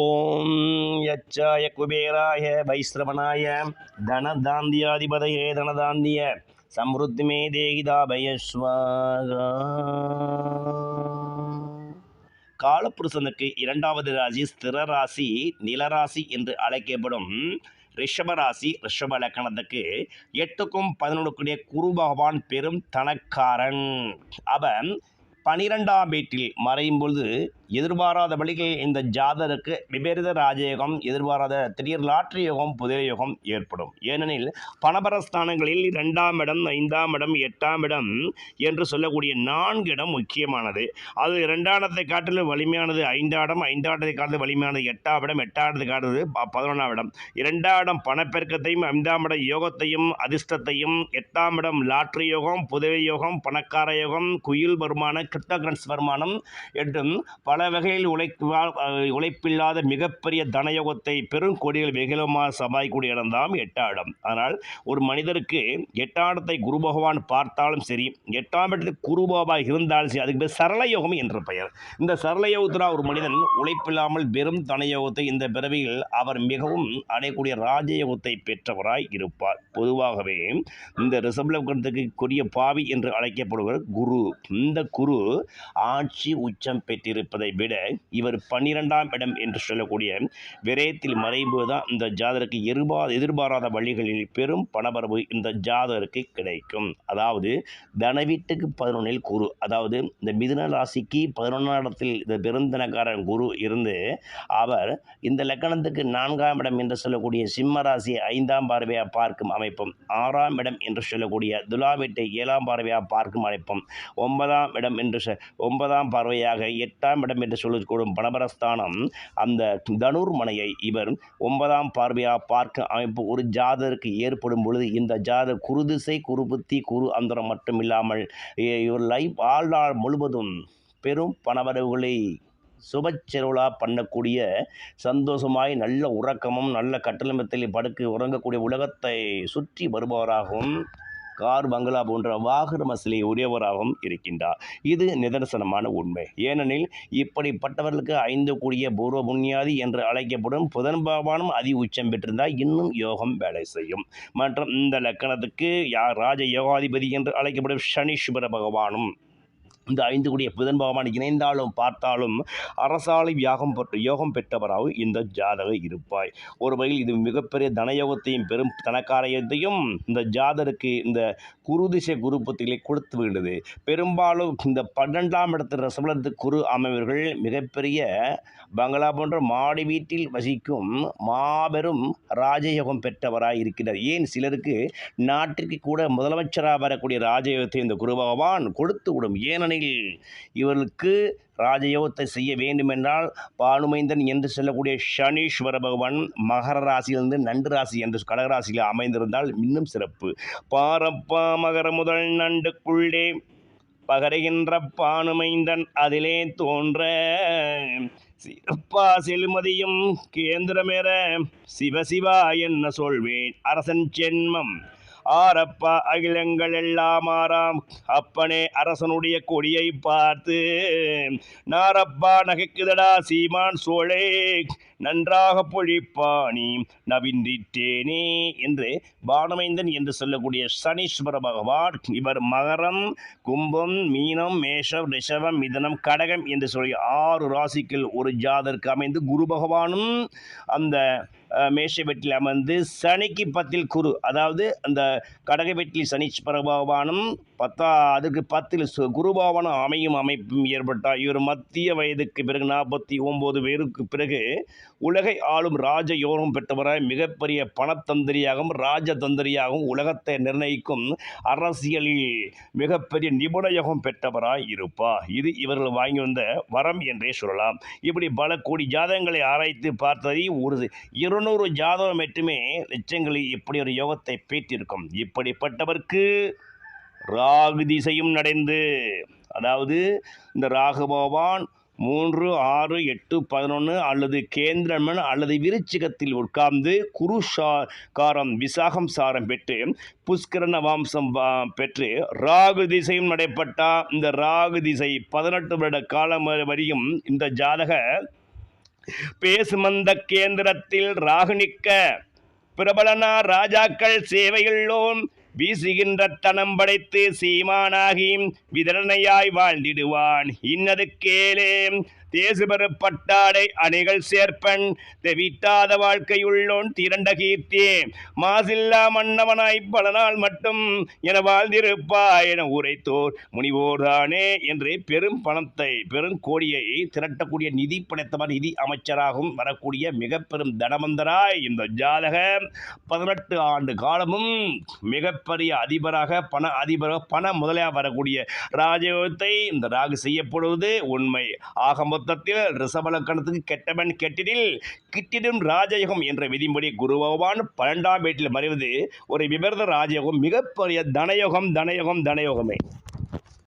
ஓம் யச்சாய குபேராய வைஸ்ரவணாய தனதாந்தியாதிபதையே தனதாந்திய சம்ருத்திமே தேகிதாபயஸ்வாகா காலப்புருஷனுக்கு இரண்டாவது ராசி ஸ்திர ராசி நிலராசி என்று அழைக்கப்படும் ரிஷபராசி ரிஷப லக்கணத்துக்கு எட்டுக்கும் பதினொன்றுக்குடைய குரு பகவான் பெரும் தனக்காரன். அவன் பனிரெண்டாம் வீட்டில் மறையும் பொழுது எதிர்பாராத வழிகளில் இந்த ஜாதருக்கு விபரீத ராஜயோகம் எதிர்பாராத திடீர் லாட்ரி யோகம் புதிய யோகம் ஏற்படும். ஏனெனில் பணபரஸ்தானங்களில் இரண்டாம் இடம் ஐந்தாம் இடம் எட்டாம் இடம் என்று சொல்லக்கூடிய நான்கு இடம் முக்கியமானது. அது இரண்டாயிரத்தை காட்டிலும் வலிமையானது ஐந்தாடம் ஐந்தாடத்தை காட்டிலும் வலிமையானது எட்டாம் இடம் எட்டாயிரத்தை காட்டுறது ப- பதினொன்றாம் இடம். இரண்டாம் இடம் பணப்பெருக்கத்தையும் ஐந்தாம் இடம் யோகத்தையும் அதிர்ஷ்டத்தையும் எட்டாம் இடம் லாட்ரி யோகம் புதவி யோகம் பணக்கார யோகம் குயில் வருமானம் கிரிப்டோகரன்ஸ் வருமானம் என்றும் பல பல வகையில் உழைக்குவா உழைப்பில்லாத மிகப்பெரிய தனயோகத்தை பெரும் கொடிகள் வெகுலமாக சம்பாதிக்கக்கூடிய இடம்தான் எட்டாடம். ஆனால் ஒரு மனிதருக்கு எட்டாடத்தை குரு பகவான் பார்த்தாலும் சரி எட்டாம் இடத்துக்கு குரு பாபா இருந்தாலும் சரி அதுக்கு பேர் சரள யோகம் என்ற பெயர். இந்த சரளயோகத்தினால் ஒரு மனிதன் உழைப்பில்லாமல் வெறும் தனயோகத்தை இந்த பிறவியில் அவர் மிகவும் அடையக்கூடிய ராஜயோகத்தை பெற்றவராய் இருப்பார். பொதுவாகவே இந்த ரிசப்லக்கணத்துக்கு கொடிய பாவி என்று அழைக்கப்படுவர் குரு. இந்த குரு ஆட்சி உச்சம் பெற்றிருப்பதை விட இவர் பன்னிரெண்டாம் இடம் என்று சொல்லக்கூடிய விரயத்தில் மறைவு தான் இந்த ஜாதகருக்கு எதிர்பா எதிர்பாராத வழிகளில் பெரும் பணபரவு இந்த ஜாதகருக்கு கிடைக்கும். அதாவது தனவீட்டுக்கு பதினொன்றில் குரு அதாவது இந்த மிதுன ராசிக்கு பதினொன்றாம் இடத்தில் இந்த பெருந்தனக்காரன் குரு இருந்து அவர் இந்த லக்கணத்துக்கு நான்காம் இடம் என்று சொல்லக்கூடிய சிம்ம ராசியை ஐந்தாம் பார்வையாக பார்க்கும் அமைப்பும் ஆறாம் இடம் என்று சொல்லக்கூடிய துலாவீட்டை ஏழாம் பார்வையாக பார்க்கும் அமைப்பும் ஒன்பதாம் இடம் என்று ஒன்பதாம் பார்வையாக எட்டாம் இடம் என்று சொல்லக்கூடும் பணபரஸ்தானம் அந்த தனுர்மனையை இவர் ஒன்பதாம் பார்வையாக பார்க்க அமைப்பு ஒரு ஜாதருக்கு ஏற்படும் பொழுது இந்த ஜாதர் குருதிசை குருபுத்தி குரு அந்தரம் மட்டும் இல்லாமல் இவர் லைஃப் நாள் முழுவதும் பெரும் பணவரவுகளை சுபச்செருளா பண்ணக்கூடிய சந்தோஷமாய் நல்ல உறக்கமும் நல்ல கட்டளமத்தில் படுக்க உறங்கக்கூடிய உலகத்தை சுற்றி வருபவராகவும் கார் பங்களா போன்ற வாகன வசதியை உரியவராகவும் இருக்கின்றார். இது நிதர்சனமான உண்மை. ஏனெனில் இப்படிப்பட்டவர்களுக்கு ஐந்து கூடிய பூர்வ புண்ணியாதி என்று அழைக்கப்படும் புதன் பகவானும் அதி உச்சம் பெற்றிருந்தால் இன்னும் யோகம் வேலை செய்யும். மற்றும் இந்த லக்கணத்துக்கு யார் ராஜ யோகாதிபதி என்று அழைக்கப்படும் சனீஸ்வர பகவானும் இந்த ஐந்து கூடிய புதன் பகவான் இணைந்தாலும் பார்த்தாலும் அரசாலை யாகம் பெற்று யோகம் பெற்றவராக இந்த ஜாதகம் இருப்பாய். ஒரு வகையில் இது மிகப்பெரிய தனயோகத்தையும் பெரும் தனக்காரயத்தையும் இந்த ஜாதருக்கு இந்த குரு திசை குரு புத்திகளை கொடுத்து விடுது. பெரும்பாலும் இந்த பன்னெண்டாம் இடத்து ரசபலத்து குரு அமைவர்கள் மிகப்பெரிய பங்களா போன்ற மாடி வீட்டில் வசிக்கும் மாபெரும் ராஜயோகம் பெற்றவராய் இருக்கிறார். ஏன் சிலருக்கு நாட்டிற்கு கூட முதலமைச்சராக வரக்கூடிய ராஜயோகத்தை இந்த குரு பகவான் கொடுத்து விடும். ஏனெனில் இவர்களுக்கு ராஜயோகத்தை செய்ய வேண்டுமென்றால் பானுமைந்தன் என்று சொல்லக்கூடிய சனீஸ்வர பகவான் மகர ராசியிலிருந்து நண்டு ராசி என்று கடகராசியில் அமைந்திருந்தால் இன்னும் சிறப்பு. பாரப்பா மகர முதல் நண்டுக்குள்ளே பகருகின்ற பானுமைந்தன் அதிலே தோன்ற சிறப்பா செல்மதியும் கேந்திரமேற சிவசிவா என்ன சொல்வேன்? அரசன் சென்மம் ஆரப்பா அகிலங்கள் எல்லாம் ஆறாம். அப்பனே அரசனுடைய கொடியை பார்த்து நாரப்பா நகைக்குதடா சீமான் சோழே நன்றாக பொழிப்பாணி நவின்றிட்டேனே என்று பானமைந்தன் என்று சொல்லக்கூடிய சனீஸ்வர பகவான் இவர் மகரம் கும்பம் மீனம் மேஷம் ரிஷவம் மிதனம் கடகம் என்று சொல்லி ஆறு ராசிக்கள் ஒரு ஜாதருக்கு அமைந்து குரு பகவானும் அந்த மேஷ வெட்டில் அமர்ந்து சனிக்கு பத்தில் குரு அதாவது அந்த கடக வெட்டில் சனி பகவானும் பத்தா அதுக்கு பத்தில் சு- அமையும் அமைப்பும் ஏற்பட்டால் இவர் மத்திய வயதுக்கு பிறகு நாற்பத்தி ஒம்பது பேருக்கு பிறகு உலகை ஆளும் ராஜ யோகம் பெற்றவராய் மிகப்பெரிய பணத்தந்திரியாகவும் ராஜதந்திரியாகவும் உலகத்தை நிர்ணயிக்கும் அரசியலில் மிகப்பெரிய நிபுண யோகம் பெற்றவராய் இருப்பார். இது இவர்கள் வாங்கி வந்த வரம் என்றே சொல்லலாம். இப்படி பல கோடி ஜாதகங்களை ஆராய்த்து பார்த்ததை ஒரு இருநூறு ஜாதகம் மட்டுமே லட்சங்களில் இப்படி ஒரு யோகத்தை பெற்றிருக்கும். இப்படிப்பட்டவர்க்கு ராகு திசையும் நடந்து. அதாவது இந்த ராகுபவான் மூன்று ஆறு எட்டு பதினொன்று அல்லது கேந்திரமன் அல்லது விருச்சிகத்தில் உட்கார்ந்து குரு சா காரம் விசாகம் சாரம் பெற்று புஷ்கரண வம்சம் பெற்று ராகு திசையும் நடைபெற்றா. இந்த ராகு திசை பதினெட்டு வருட காலம் வரையும் இந்த ஜாதக பேசுமந்த கேந்திரத்தில் ராகுனிக்க பிரபலனா ராஜாக்கள் சேவையுள்ளோம். வீசுகின்ற தனம் படைத்து சீமானாகி விதரணையாய் வாழ்ந்திடுவான். இன்னது கேளே தேசுபெரு பட்டாடை அணிகள் சேர்ப்பன் தெவிட்டாத வாழ்க்கையுள்ளோன் திரண்ட கீர்த்தி மாசில்லா மன்னவனாய் பல நாள் மட்டும் என வாழ்ந்திருப்பா என உரைத்தோர். முனிவோர்தானே என்று பெரும் பணத்தை பெரும் கோடியை திரட்டக்கூடிய நிதி படைத்தவர் நிதி அமைச்சராகவும் வரக்கூடிய மிக பெரும் தனவந்தராய் இந்த ஜாதக பதினெட்டு ஆண்டு காலமும் மிக மிகப்பெரிய அதிபராக பண அதிபராக பண முதலியாக வரக்கூடிய ராஜயோகத்தை இந்த ராகு செய்யப்படுவது உண்மை. ஆக மொத்தத்தில் ரிஷபலக்கணத்துக்கு கெட்டவன் கெட்டிடில் கிட்டிடும் ராஜயோகம் என்ற விதிமுறை குரு பகவான் பன்னெண்டாம் வீட்டில் மறைவது ஒரு விபரத ராஜயோகம் மிகப்பெரிய தனயோகம் தனயோகம் தனயோகமே.